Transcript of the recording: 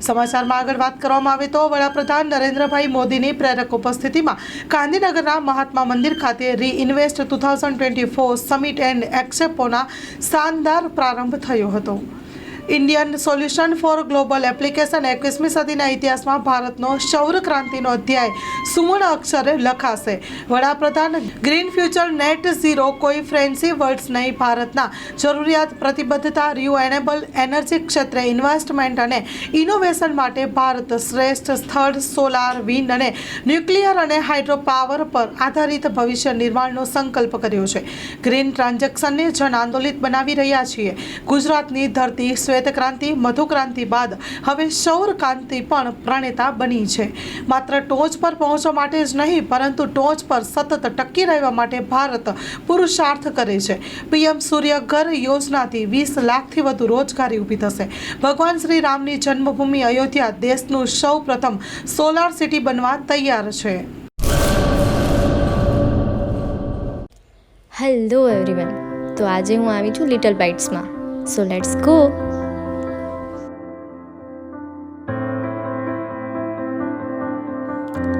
સમાચારમાં આગળ વાત કરવામાં આવે તો વડાપ્રધાન નરેન્દ્રભાઈ મોદીની પ્રેરક ઉપસ્થિતિમાં ગાંધીનગરના મહાત્મા મંદિર ખાતે reinvest two thousand twenty four summit and એક્સેપોના શાનદાર પ્રારંભ થયો હતો. Indian solution for global application એકવીસમી સદીના ઇતિહાસમાં ભારતનો સૌર ક્રાંતિનો અધ્યાય સુવર્ણ અક્ષરે લખાશે. વડાપ્રધાન ગ્રીન ફ્યુચર નેટ ઝીરો કોઈ ફ્રેન્સી વર્ડ્સ નહીં. ભારતના જરૂરિયાત પ્રતિબદ્ધતા, રિયુએનેબલ એનર્જી ક્ષેત્રે ઇન્વેસ્ટમેન્ટ અને ઇનોવેશન માટે ભારત શ્રેષ્ઠ સ્થળ, સોલાર, વિન્ડ અને ન્યુક્લિયર અને હાઇડ્રો પાવર પર આધારિત ભવિષ્ય નિર્માણનો સંકલ્પ કર્યો છે. ગ્રીન ટ્રાન્ઝેક્શનને જન આંદોલિત બનાવી રહ્યા છીએ. ગુજરાતની ધરતી શ્વેત ક્રાંતિ મધુક્રાંતિ બાદ હવે સૌર ક્રાંતિ પણ પ્રણેતા બની છે. માત્ર ટોચ પર પહોંચવા માટે જ નહીં, પરંતુ ટોચ પર સતત ટકી રહેવા માટે ભારત પુરુષાર્થ કરે છે. પીએમ સૂર્ય ઘર યોજનાથી વીસ લાખથી વધુ રોજગારી ઊભી થશે. ભગવાન શ્રી રામની જન્મભૂમિ અયોધ્યા દેશનું સૌ પ્રથમ સોલાર સિટી બનવા તૈયાર છે. હેલો એવરીવન તો આજે હું આવી છું લિટલ બાઇટ્સમાં સો લેટ્સ ગો